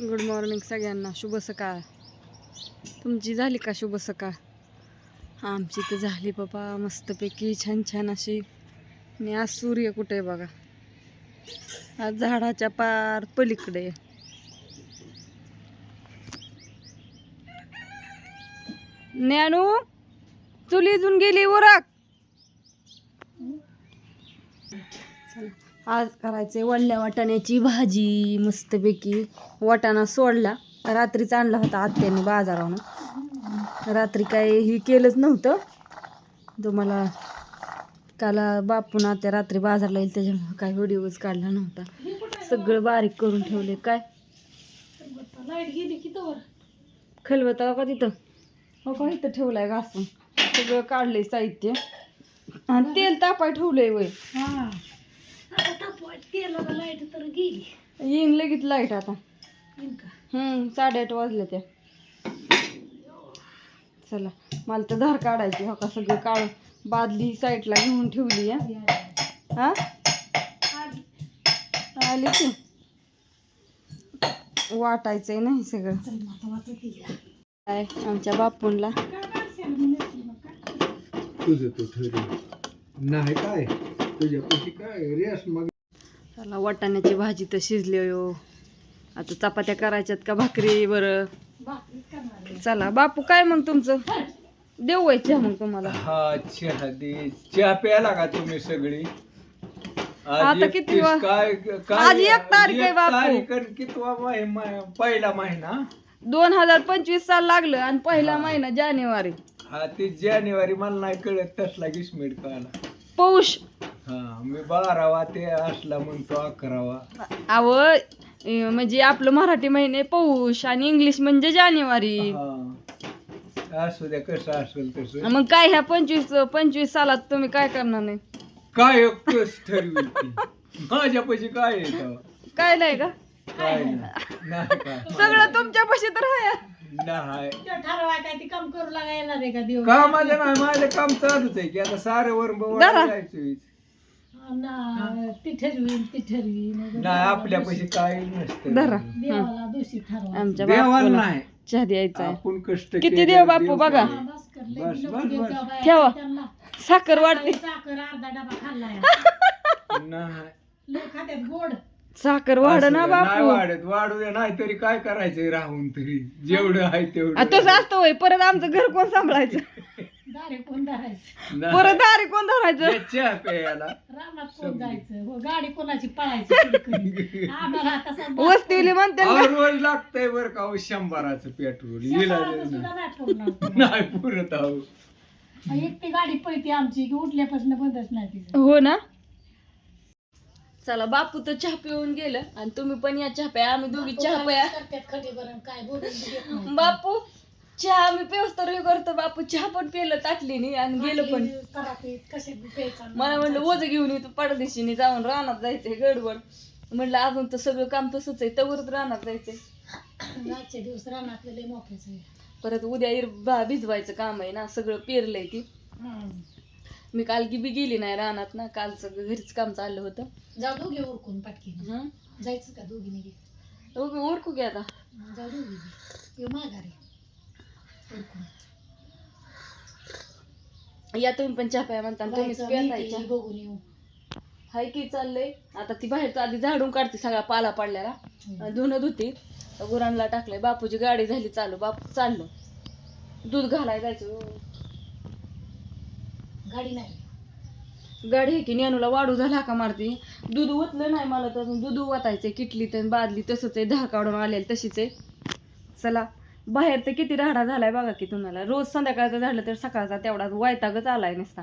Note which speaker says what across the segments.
Speaker 1: Good morning सगळ्यांना. शुभ सकाळ. तुमची झाली का शुभ सकाळ? आमची तर झाली बाबा. मस्तपैकी छान छान अशी. आणि आज सूर्य कुठे आहे बघा? आज झाडाच्या पार पलीकडे आहे. ज्ञानू चुली गेली उरक. चला, आज करायचे वडल्या वाटाण्याची भाजी. मस्तपैकी वाटाणा सोडला. रात्रीच आणला होता आत्याने बाजारावरून रात्री काय हे केलंच नव्हतं. तुम्हाला काल बापून आत्या रात्री बाजारला येईल त्याच्यामुळे काय व्हिडिओच काढला नव्हता. सगळं बारीक करून ठेवले काय?
Speaker 2: गेली की
Speaker 1: तिथं? हो का इथं ठेवलाय घासून. सगळं काढलंय साहित्य. आणि तेल तापाय ठेवलंय वय.
Speaker 2: हा. तेलाला लाइट तर गेली.
Speaker 1: येईन लगेच लाइट आता.
Speaker 2: येईन का?
Speaker 1: हम्म साडेआठ वाजले त्या चला मला तर धार काढायची हो का? सगळी काढ बादली साईडला घेऊन ठेवली आहे. हा? आली की. वाटायचंय नाही सगळं. काय आमच्या बापूंला?
Speaker 3: तुझं तू ठरव. नाही काय? तुझ्यापाशी काय? रेस मग
Speaker 1: चला वाटाण्याची भाजी तर शिजली हो. आता चपात्या करायच्यात का भाकरी बरं?
Speaker 2: भाकरीच करणार आहे.
Speaker 1: चला बापू काय मग तुमचं? देऊ वय चहा मग तुम्हाला.
Speaker 3: हा चहा दे. चहा प्याला का तुम्ही सगळी? आज
Speaker 1: आता
Speaker 3: एकतीस
Speaker 1: किती वा-
Speaker 3: काय काय
Speaker 1: आज एक तारीख आहे
Speaker 3: एक
Speaker 1: बापू.
Speaker 3: तारीख आणि कितवा माहि- मा- पहिला महिना?
Speaker 1: दोन हजार पंचवीस साल लागलं आणि पहिला महिना जानेवारी.
Speaker 3: हा ते जानेवारी मला नाही कळत तसला गिसमिट कळला
Speaker 1: पौष
Speaker 3: हा मी बारावा ते असला म्हणतो अकरावा.
Speaker 1: अव म्हणजे आपलं मराठी महिने पौष आणि इंग्लिश म्हणजे जानेवारी.
Speaker 3: हा असू द्या कसं असेल तसं.
Speaker 1: मग काय ह्या पंचवीस पंचवीस सालात तुम्ही काय करणार नाही?
Speaker 3: काय कस ठरवी माझ्यापाशी काय आहे तेव्हा?
Speaker 1: काय नाही का?
Speaker 3: काय नाही. नाही काय
Speaker 1: सगळं तुमच्यापाशी तर आहे.
Speaker 3: नाही.
Speaker 2: ते ठरवाय काय ती काम करू लागा येणार आहे का देव
Speaker 3: कामाचं नाही माझं काम चालूच आहे की आता सारे वर
Speaker 1: धरा.
Speaker 3: जायचं
Speaker 2: ना ती ठरवीन ती ठरवीन.
Speaker 3: नाही आपल्यापाशी काही नसतं.
Speaker 1: धरा.
Speaker 2: देवाला दूषित ठरवा
Speaker 1: आमच्या
Speaker 3: देवाला
Speaker 1: बापूला
Speaker 3: नाही.
Speaker 1: चहा द्यायचा आहे.
Speaker 3: आपण कष्ट
Speaker 1: किती
Speaker 3: केले,
Speaker 1: देव बापू बघा.
Speaker 3: करेल.
Speaker 2: बस कर लय
Speaker 3: बस,
Speaker 2: दिलं
Speaker 3: बस,
Speaker 2: देव
Speaker 3: बस.
Speaker 2: जाऊ बाया.
Speaker 1: ठेवा.
Speaker 2: त्यांना
Speaker 1: साखर वाढते
Speaker 2: साखर अर्धा डबा खाल्लाय.
Speaker 3: नाही.
Speaker 2: लय खात्यात गोड.
Speaker 1: साखर वाढ
Speaker 3: असं
Speaker 1: ना
Speaker 3: नाही
Speaker 1: बापू.
Speaker 3: वाढत. वाढू दे नाही तरी काय करायचंय राहून तरी. जेवढं आहे तेवढं.
Speaker 1: तसं असतं होय. परत आमचं घर कोण सांभाळायचं?
Speaker 2: दारे कोण धरायचं?
Speaker 3: नाही.
Speaker 1: परत दारी कोण धरायचं?
Speaker 3: ये चहा प्यायला
Speaker 2: रानात कोण जायचं? हो, गाडी कोणाची पळायची. आम्हाला
Speaker 1: वस्तीवली म्हणते ना,
Speaker 3: अहो, रोज लागतंय बर का शंभराचं पेट्रोल.
Speaker 2: शंभराचं
Speaker 3: इलाज
Speaker 2: सुद्धा
Speaker 3: नाही. पुरत आहो
Speaker 2: एक ती गाडी पळते आमची की उठल्यापासून बंदच नाही तिचं.
Speaker 1: हो ना? चला बापू तर चहा पिऊन गेलं आणि तुम्ही पण या चहा प्या आम्ही दोघी चहा प्या.
Speaker 2: करतात खडी भरण काय बोलून बी देत नाही.
Speaker 1: बापू चहा आम्ही पेवस तर हे करतो बापू. चहा पण पिलं ताटलीने आणि गेलं पण. मला म्हणलं ओझ घेऊन येतो पडदेशीने जाऊन रानात जायचंय गडबड. म्हणलं अजून तर सगळं काम तसंच आहे तवरच रानात जायचंय.
Speaker 2: दिवस रानातले.
Speaker 1: परत उद्या इर भिजवायचं काम आहे ना सगळं पेरलंय ती. मी काल की बी गेली नाही रानात ना काल सगळं घरीच काम चाललं होतं.
Speaker 2: जाऊ दोघे उरकून पाटकी
Speaker 1: हं?
Speaker 2: जायचं का दोघीने? घे
Speaker 1: उग- उरकू घ्या आता.
Speaker 2: जाऊ दोघी माघारी.
Speaker 1: या तुम्ही पण चहा प्या म्हणता आणि तुम्हीच
Speaker 2: जायचं,
Speaker 1: प्यायचा
Speaker 2: मेथी बघून येऊ.
Speaker 1: हाय की चाललंय? आता ती बाहेरचा आधी झाडून काढते सगळा पाला पडलेला. आणि धुणं धुती. गुरांना टाकलंय. बापूची गाडी झाली चालू. बापू चाललो. दूध घालाय जायचं.
Speaker 2: गाडी नाही.
Speaker 1: गाडी आहे की नेनूला वाढू झाला का मारती? दूध ओतलं नाही मला तर दूध ओतायचंय. किटली तर बादली तसंच आहे. दहा काढून आलेलं तशीच आहे. चला. बाहेर तर किती राडा झालाय बघा की तुम्हाला. रोज संध्याकाळचं झालं तर सकाळचा तेवढा वायतागच आलाय नसता.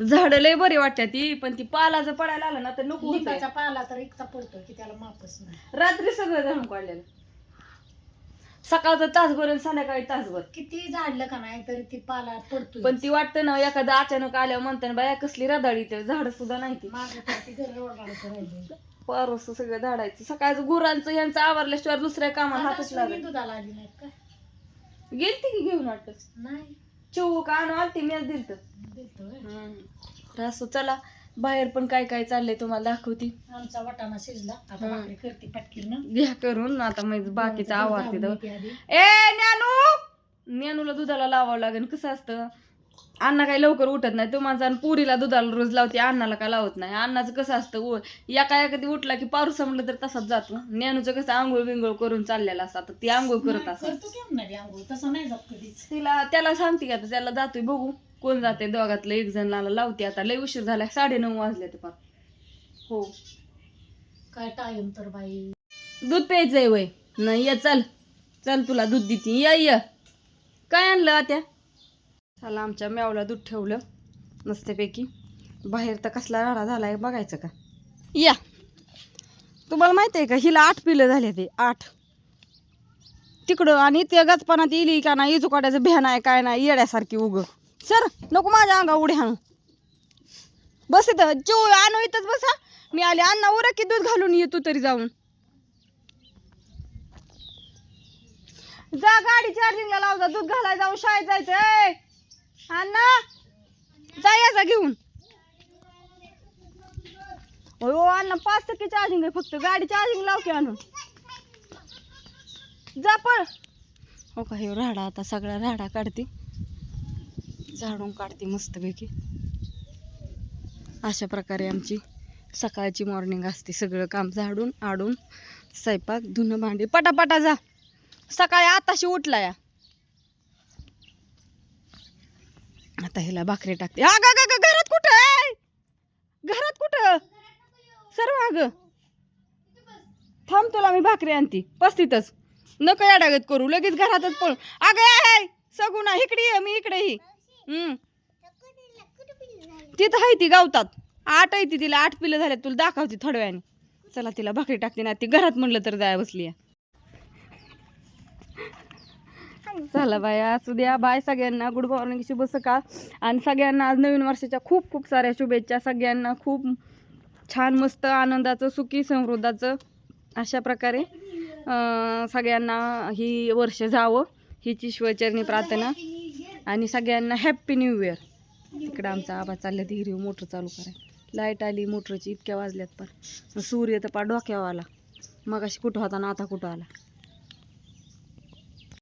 Speaker 1: झाडं लय बरी वाटतात ती पण ती पाला जर पडायला आला ना तर नको होतंय.
Speaker 2: लिंबाचा पाला तर इतका पडतो की त्याला मापच नाही.
Speaker 1: रात्री सगळं झाडून काढलेलं. सकाळचं तासभर आणि संध्याकाळी तासभर.
Speaker 2: किती झाडलं का नाही तरी ती पाला पडतो
Speaker 1: पण ती वाटतं ना एखादं अचानक आल्यावर म्हणताना बाया कसली रदाळी ते झाड सुद्धा नाही ती.
Speaker 2: माझं तर ती घर ओरडायचं राहिलं
Speaker 1: परस सगळं झाडायचं सकाळचं गुरांचं यांचं आवरल्याशिवाय दुसऱ्या कामाला हातच
Speaker 2: आता
Speaker 1: लागत
Speaker 2: दुधाला आली नाहीत का
Speaker 1: गेलती की घेऊन वाटत?
Speaker 2: नाही.
Speaker 1: का आणू आलती मी दिलत.
Speaker 2: देतो होय.
Speaker 1: तर असं चला बाहेर पण काय काय चाललंय तुम्हाला दाखवती.
Speaker 2: आमचा वाटाणा शिजला आता. भाकरी करते पटकीनं
Speaker 1: घ्या करून आता मग बाकीचं
Speaker 2: येते आधी.
Speaker 1: ए ज्ञानू ज्ञानूला दुधाला लावावं लागेल कसं असतं? अण्णा काही लवकर उठत नाही. तुम्हाला आणि पुरीला दुधाला रोज लावते अण्णाला काय लावत नाही? अण्णाचं कसं असतं उ- एका एखादी उठला की पारूसा म्हणलं तर तसाच जातो. ज्ञानूचं कसं आंघोळ बिंघोळ करून चाललेलं असतं. आता ती आंघोळ करत
Speaker 2: नाही,
Speaker 1: असत.
Speaker 2: करतो की आंघोळ. तसं नाही जात कधीच.
Speaker 1: तिला त्याला सांगते का आता त्याला जातोय बघू कोण जाते दोघातलं एक जण लावते. आता लय उशीर झाला साडे नऊ वाजले ते पार. हो.
Speaker 2: काय टाइम तर बाई.
Speaker 1: दूध प्यायचंय वय. नाही ये चल. चल तुला दूध देते. या ये. काय आणलं आता चला आमच्या म्यावला दूध ठेवलं मस्तपैकी. बाहेर तर कसला राडा झालाय बघायचं का? या. तुम्हाला माहिती आहे का हिला आठ पिलं झाले ते आठ. तिकडं आणि ते गजपणात इली का नाही इजुकाड्याचं भ्यान आहे काय नाही येड्यासारखी उग. सर नको माझ्या अंगा उड्या हाणू बस इथं चिव आणू इथंच बसा. मी आले अण्णा उरा की दूध घालून येतो तरी जाऊन. जा गाडी चार्जिंगला लावजा दूध घालाय जाऊन शाळेत जायचं अण्णा जा याचा घेऊन. हो अण्णा पाच टक्के चार्जिंग आहे फक्त. गाडी चार्जिंग लाव की आणून जा पळ. हो का हे राडा आता सगळा राडा काढते. झाडून काढते मस्तपैकी. अशा प्रकारे आमची सकाळची मॉर्निंग असते. सगळं काम झाडून आडून स्वयंपाक धुणं भांडी. पटापटा जा. सकाळी आताशी उठला या. आता हिला भाकरी टाकते. अग ग घरात कुठं आहे? घरात कुठं? सर्व अग. थांब तुला मी भाकरी आणते. पस्तीतच नको याडागत करू. लगेच घरातच पळू अगं सगुना इकडे ये मी इकडे ही हम्म. तिथं आहे ती गावतात. आठ आहे ती तिला आठ पिलं झाल्यात तुला दाखवते थोड्या वेळाने. चला तिला भाकरी टाकते ना ती घरात म्हणलं तर जाय बसली चला बाया असू द्या बाय सगळ्यांना. गुड मॉर्निंग शुभ सकाळ आणि सगळ्यांना आज नवीन वर्षाच्या खूप खूप साऱ्या शुभेच्छा. सगळ्यांना खूप छान मस्त आनंदाचं सुखी समृद्धाचं अशा प्रकारे सगळ्यांना ही वर्ष जावं हीच ईश्वरचरणी प्रार्थना. आणि सगळ्यांना हॅप्पी न्यू इयर इकडं आमचा आबा चालला ती मोटर चालू कराय लाइट आली मोटरची इतक्या वाजल्यात पण. सूर्य तर पा डोक्यावर आला. मग अशी कुठं होता ना आता कुठं आला?